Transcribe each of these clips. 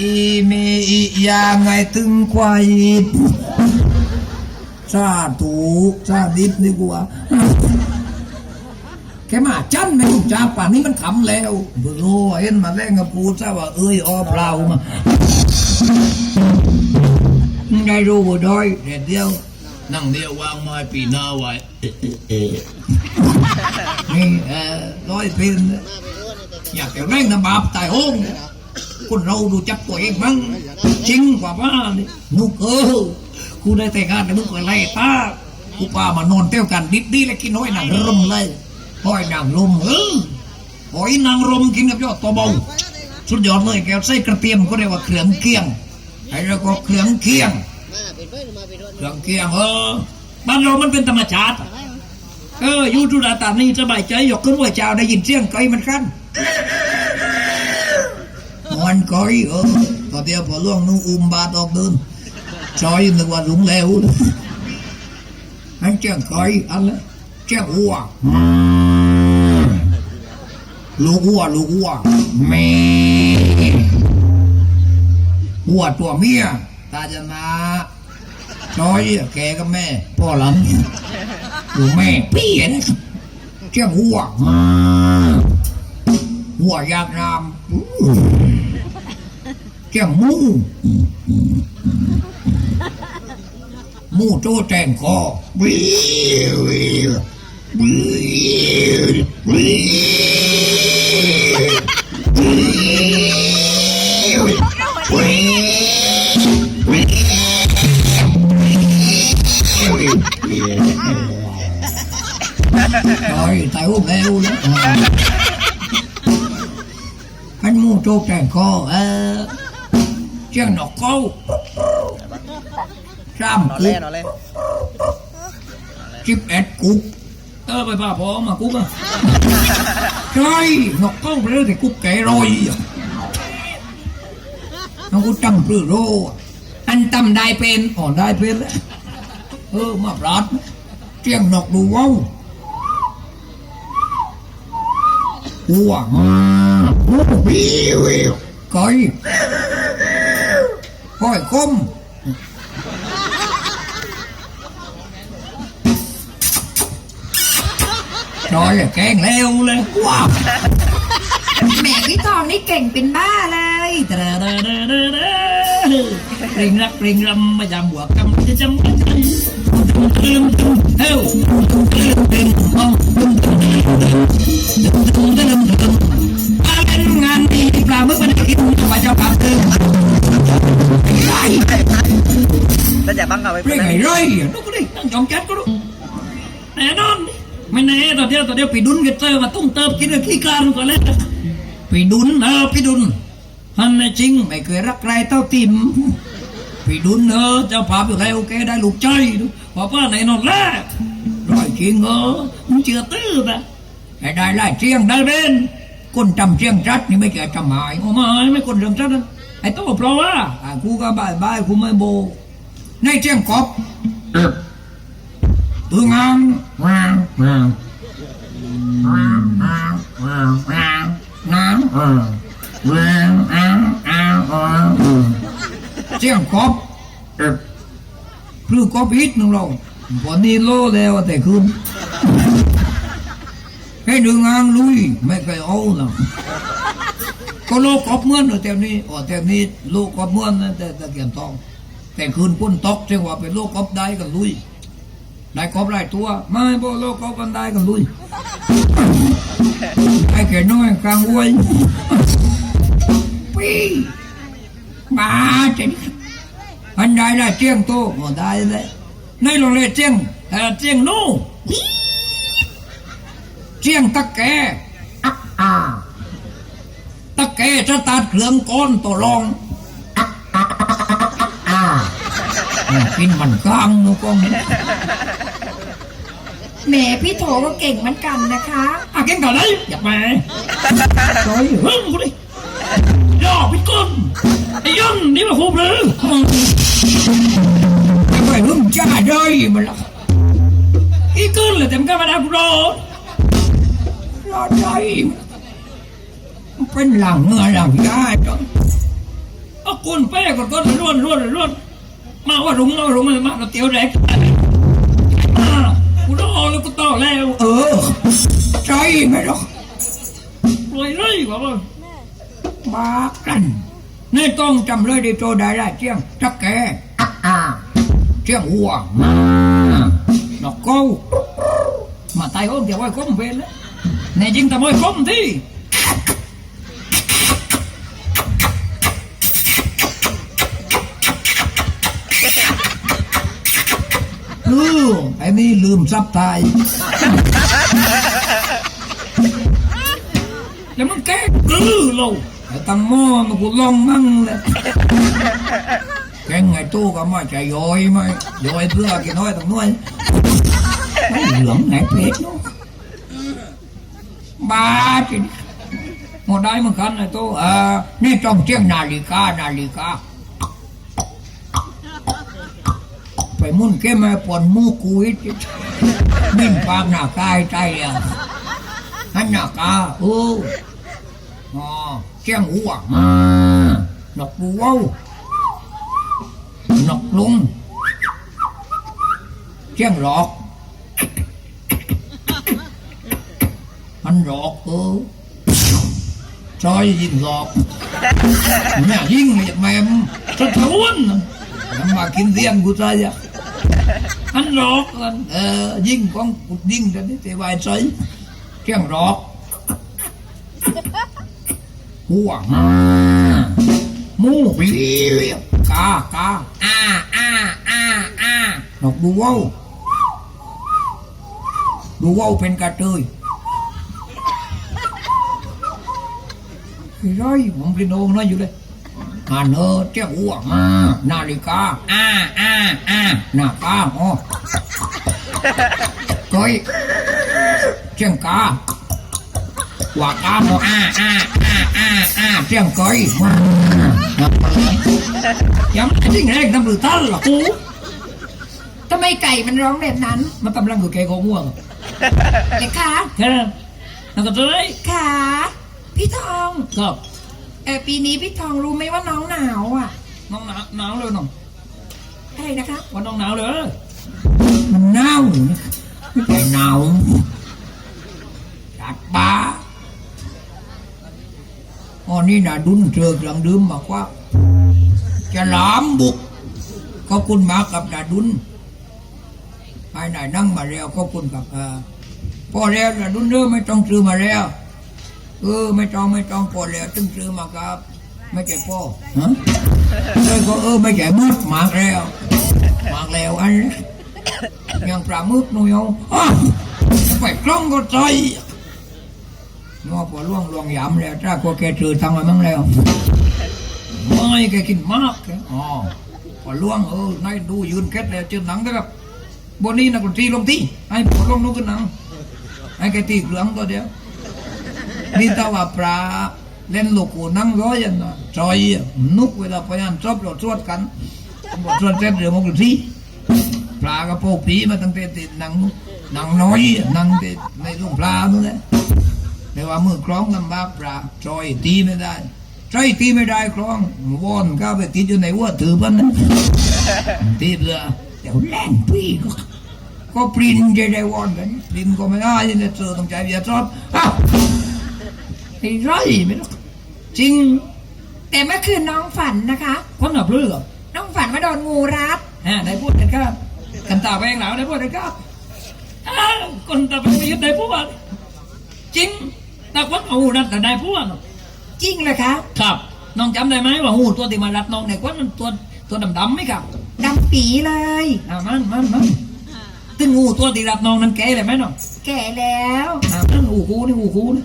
อีเมอียางไงถึงควายซาถูซาดิบนี่กูว่าแค่มาจันไม่ถูกจ้าป่านนี้มันขำแล้วบุโรเห็นมาแรงกับปูซะว่าเอ้ยออเปล่ามาได้รู้บ่ด้อยเด็ดเดียว นั่งเดียววางไม้ปีหน้าไว้นี่เออร้อยเพลนอยากจะแรงน้ำบาปตายโหง คนเราดูจับตัวเองมั้งจริงกว่าบ้านี่นุกเออกูได้แต่งงานแต่มึงก็ไล่ตากูพามานอนเต้วกันดิบดีแล้วกินน้อยนังรมเลยห้อยนังรมเออหอยนางรมกินกับยอดตัวเบาสุดยอดเลยแกใส่กระเทียมก็เรียกว่าเครื่องเคียงไอ้เราก็เครื่องเคียงเครื่องเคียงเออบ้านเรามันเป็นธรรมชาติเออยูทุราตามนี้สบายใจยกขึ้นว่าเจ้าได้ยินเสียงไก่มันขั้น มันไก่เออตอนเดียวพอล่วงนุ่งอุ้มบาดออกเดินซอยนึกว่าลุงแล้วอันเจ้งไก่อันละเจ้งวัวลูกวัวลูกวัวแม่วัวตัวเมียตาจะมาน้อยแกกับแม่ พ่อหลังดูแม่พี่นะเจ้าหัวหัวอยากน cái mũ. Mũ trô trèn cò rồi tại uống heo đó anh mua trô tràn kho à. เจ้ามูมูโตแตงคอวิววิววิววิว rồi tại út leo đó anh mua trâu tràn kho ờ chân nó câu น trăm อนเล่ cúc นอนเล่น chip ẹt cúc ơ bà bà bỏ mà cúc à trời nó câu rồi thì cúc kệ rồi nó có trăm rư rô anh tâm đai pen ổn đai pen đấy ơ mà lọt chiêng nọc đủ wow Ủa Coi Coi không Rồi là kèn leo lên Wow แหมพี่ทองนี่เก่งเป็นบ้าเลยเริงรักเริงรำมาจำหัวกำจะจำกันลืมเฮ้วลืมเป็นมองลืมลืมลืมลืมลืมลืมมาเล่นงานดีปลาเมื่อวันกินว่าเจ้าปากเติมไร แล้วจะบังเอาไว้เรื่องไงไรดูก็ดิตั้งจองแก๊สก็ดูแน่นอนไม่แน่ตอนเดียวตอนเดียวปีดุนกันเจอมาตุ้งเติมกินกับขี้การก่อนแล้วปีดุนเออปีดุนฮันน่ะจริงไม่เคยรักใครเท่าติมพี่ดุนเออเจ้าภาพอยู่แล้วแกได้ลูกใจดูพอป้าไหนนอนแรกร้อยจริงเออมึงเชื่อตื้อปะให้ได้ไล่เชียงได้เบนคนจำเชียงจัดนี่ไม่เกี่ยวจำหมายโอ้ไม่ไม่คนเรื่องจัดนะ ไอ้โตเพราะว่าอะกูก็บายบายกูไม่โบในเชียงกบตัวงามว้าวว้าวว้าวว้าวว้าวว้าวน้ำว้าวอ้าวอ้าวอ้าวเสียงกบพลื้กบอีกนึงเราวันนี้โลแล้วแต่คืนให้ดึงอ่างลุยไม่เคยเอาหรอก ก็โลกบเมื่อนแต่นี้อ๋อแต่นี้โลกบเมื่อนนะแต่ตะเกียนทอง แต่คืนพ้นตกจังว่าเป็นโลกบได้กันลุยได้กบหลายตัวไม่บ่โลกบกันได้กันลุยไอ้แก่น้อยกลางวยปีมาจริงอันใดละเจียงโตก็ได้เลยในโรงเรียนเจียงเอ่เจียงโน่เจียงตะแกอักอา ตะแกจะตัดเครื่องก้อนตัวรองอักอาอ่ากินมันกลางนูกองแหมพี่โถก็เก่งเหมือนกันนะคะอะกินก่อนเลยอย่าไปโอ้ยเฮ้ยกูดิย่อพิกลไอ้ยันนี่มาคูบเลยไอ้ไปหึ่งจ้าได้มันละอีกึนเลยแต่มันก็มาดับรอรอได้มัน เป็นหลังเงือหลังยาจ้ะเอากุนเป้ก็ก็ร่วนร่วนร่วนมาว่ารุงมารุงมาเราเตียวแดกอ่ากูต้องเอาแล้วกูต่อแล้ว เออใช่ไหมล่ะรวยเลยกว่าว่าบ้ากันนี่ต้องจำเลยได้โตได้ได้เจียงทักแกอะอ่าเจียงหัวมานกเก้ามาตายห้องเดี๋ยวไว้ก้มเวรแล้วในจริงทำไมก้มที่ ลืมไอ้นี่ลืมซับไตายแล้วมันแก้กลือเราไอ้ตังหม้อมันกูลองมั่งเลยแกงไงตู้ก็ไม่จย่อยไหมย่อยเพื่อกินน้อยตังน้อยไม่เหลืองไหนเพชรเนาะบ้าจริงหมดได้เหมือนกันไอ้ตู้เออนี่ต้องเจียงนาฬิกานาฬิกา ไปมุ่นแค่มาปนมูกุยมิ่นปากหน้ากายใจอะหันหน้ากาโอ้อ๋อเจียงหัวมานกดูเว้านกลุงเจียงหลอกมันหลอกเออซอยยิงหลอกแม่ยิงมาจากแม่มสะท้อนทำมากิน เสียงกูใจอะอันหลอกกันเออยิงของกุดยิงกันนี่แต่วายใสเที่ยงรอกหัวมาหมูเลี้ยกากาอ้าอ้าอ้าอ้านกดูเว้าดูเว้าเป็นกระเทยคือไรผมกินโอ่งน้อยอยู่เลย อ่านเออเจ้าหัวมานาฬิกาอ้าอ้าอ้าหน้ากาอ๋อก้อยเจียงกาว่ากาโมอ้าอ้าอ้าอ้าอ้าเจียงก้อยมายังจริงแรกน้ำหรือท่านหรอกูทำไมไก่มันร้องแบบนั้น มันกำลังอยู่แกโกง่วงเด็กคะแค่นั้นนั่นก็เลยขาพี่ทองก็เอ อปีนี้พี่ทองรู้ไหมว่าน้องหนาวอะ น้องหนาวหนาวเลยน้องอะไรนะคะวันน้องหนาวเลยมันหนาวไม่ใช่หนาวจัดบ้าอ๋อนี่นะดุนเจอกลังดื่มบอกว่า จะหลามบุกก็คุณมากับดาดุนภายในนั่งมาแล้วก็คุณกับเออพอแล้วดาดุนเด้อไม่ต้องซื้อมาแล้ว เออไม่ต้องไม่ต้องพอแล้วตึงซื้อมาครับ ไม่ใช่พ่อฮะเออก็เออไม่ใช่มืดมากแล้วมากแล้วอันนี้ยังปลาหมึกหนูยอะไปกล้องก็ใจนัวพอล่วงลวงยำแล้วถ้าก็แกถือทำมามั่งแล้วไม่แกกินมากแกอ๋อพอล่วงเออนายดูยืนแคทแล้วเจอหนังนะครับบนนี้นักดนตรีลงที่ให้พอล่วงนุกขึ้นหนังให้แกตีเหลืองตัวเดียว นี่ถ้าว่าปลาเล่นลูกกูนั่งร้อยอันนะจอยนุกเวลาพยานชอบเราตรวจกันบทตรวจเสร็จเดี๋ยวมันก็ที่ปลากระโปงผีมาตั้งแต่ติดหนังหนังน้อยหนังติดในลุงปลานั่นแหละแต่ว่ามือคล้องลำบากปลาจอยตีไม่ได้จอยตีไม่ได้คล้องวอนก็ไปติดอยู่ในหัวถือพันนะตีเรือเดี๋ยวแล่นปีก็ก็ปรินจได้วอนกันปรินก็ไม่ได้เนี่ยเจอต้องใจเบียดรอบอ้าว ไอ้ไรไม่รู้จริงแต่เมื่อคืนน้องฝันนะคะคนหนับเรือน้องฝันว่าโดนงูรัดฮะได้พูดกันครับกันตาแวงหลาวได้พูดกันครับอ้าวคนตาแวงไม่ยึดได้พูดจริงแต่คนเอาหูนัดแต่ได้พูดจริงเลยคะครับน้องจำได้ไหมว่าหูตัวที่มารัดน้องในควันมันตัวตัวดำๆไหมครับดำปีเลยอ่ามันมันมันตึงงูตัวที่รัดน้องนั้นแก่เลยไหมน้องแก่แล้วอ่านั่นหูคูนี่หูคูนี่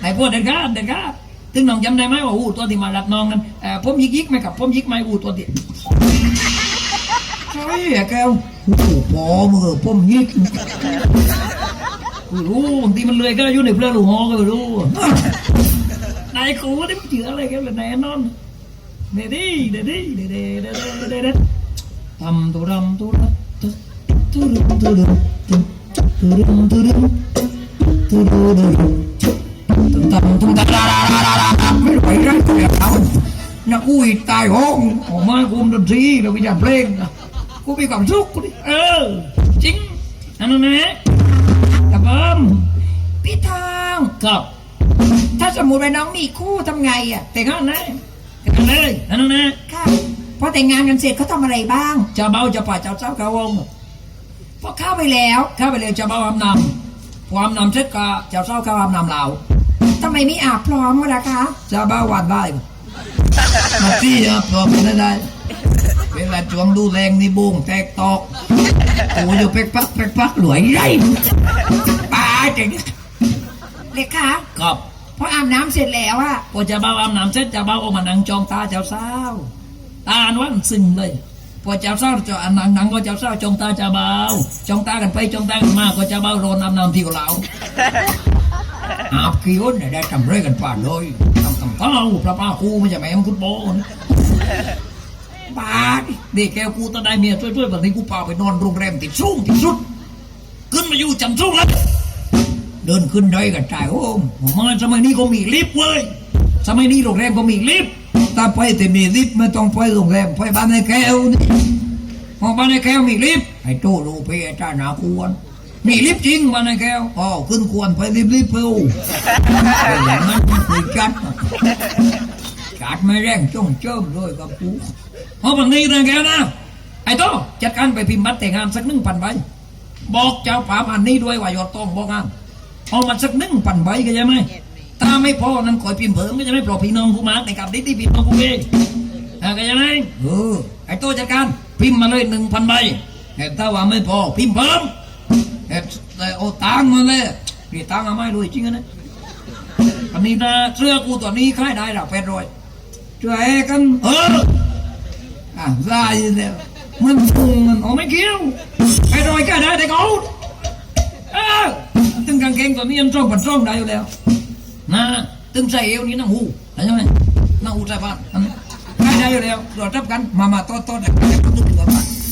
ไหนพูดเด็ดขาดเด็ดขาดตึงน้องจำได้ไหมว่าหูตัวที่มารัดน้องนั้นเอ่อผมยิกยิกไหมครับผมยิกไหมหูตัวที่ใช่ไอ้แก้วโอ้โหพอมือผมยิกกูรู้บางทีมันเลยก็อยู่ในเปลือกลูกหอก็ไม่รู้นายกูนี่มันเจืออะไรกันเลยแน่นอนเด็ดดิเด็ดดิเดดดิเดดดิเด็ดดิทำตุรำตุระตุตุรุมตุรุมตุตุรุตุรุตุรุตุรุ ตุ้มตำตุ้มตำลาลาลาลาลาไม่ไหวแล้วเดี๋ยวเอานักกูอีกตายห้องออกมากูมดนตรีแล้ววิญญาณเพลงนะกูมีความสุขกูดิเออ จริงอันนั้นนะกับผมพี่ทองครับ ถ้าสมมติว่าน้องมีคู่ทำไงอะ แต่งงานนะแต่งงานเลยอันนั้นนะค่ะพอแต่งงานกันเสร็จเขาทำอะไรบ้างเจ้าเบาเจ้าป่าเจ้าเจ้าเขาวงพอเข้าไปแล้วเข้าไปเลยเจ้าเบาอำนำพออำนำเสร็จก็เจ้าเจ้าเขาอำนำเราทำไมไม่อาบพร้อมกันล่ะคะเจ้าเบาวันได้มาที่อะพอไปได้ได้เวลาจวงดูแรงนี่บุ้งแตกตอกโอ้ยอยู่เป๊กปักเป๊กปักหลวยไรป้าเจ๋งเลขาครับพออาบน้ำเสร็จแล้วอะพอจ้าเบาอำนำเสร็จจ้าเบาเอามานั่งจองตาเจ้าสาวตาอันวันซึ้งเลยพอเจ้าสาวจ้าอันนังนังก็เจ้าสาวจองตาจ้าเบาจองตากันไปจองตากันมาก็จ้าเบาโรนอำน้ำที่เรา อาบกี่คนเนี่ยได้ทำเรื่อยกันป่านเลยทำทำเท่าพระป้าคูไม่ใช่แม่มคุณโบนะป้าดิเด็กแกวกูตอนได้เมียช่วยๆแบบนี้กูพาไปนอนโรงแรมติดสูงติดสุด ขึ้นมาอยู่จำสูงแล้วเดินขึ้นได้กันจ่ายโอ้มาสมัยนี้ก็มีลิฟต์เว้ยสมัยนี้โรงแรมก็มีลิฟต์ถ้าไปแต่มีลิฟต์ไม่ต้องไปโรงแรมไปบ้านในแก้วนี่พอบ้านในแก้วมีลิฟต์ไอ้โตโลเปอาจารย์นาควร มีลิฟต์จริงบ้านในแก้วอ๋อขึ้นควรไปลิฟต์ลิฟต์เพิ่มอย่างนั้นมันคุยจัดจัดไม่แรงจ้องเจิมเลยกับกูเพราะบางทีนะแกนะ ไอ้โตจัดการไปพิมพ์บัตรแต่งงานสักหนึ่งพันใบบอกเจ้าป่าพันนี้ด้วยว่ายอดต้องบอกงานเอามาสักหนึ่งพันใบก็ใช่ไหมถ้าไม่พอนั้นคอยพิมพ์เพิ่มก็จะไม่ปลอพี่น้องกูมาในกับดิที่พิมพ์น้องกูเองอ่าก็ใช่ไหมเออไอ้โตจัดการพิมพ์มาเลยหนึ่งพันใบแต่ถ้าว่าไม่พอพิมพ์เพิ่ม แต่แต่เอาตังค์มาเลยนี่ตังเอาไม่รวยจริงๆนะอันนี้นะเสื้อกูตัวนี้ขายได้หรอแปดร้อยช่วยกันเอออะได้แล้วมันพุงมันเอาไม่เกี่ยวแปดร้อยก็ได้แต่เขาเออตึงกางเกงตัวนี้ยังจ้องปันจ้องได้อยู่แล้วนะตึงใส่เอวนี้นั่งหูเข้าใจไหมนั่งหูใส่บ้านขายได้อยู่แล้วเราจับกันมามาต้อต้อแต่ก็ต้องดูกัน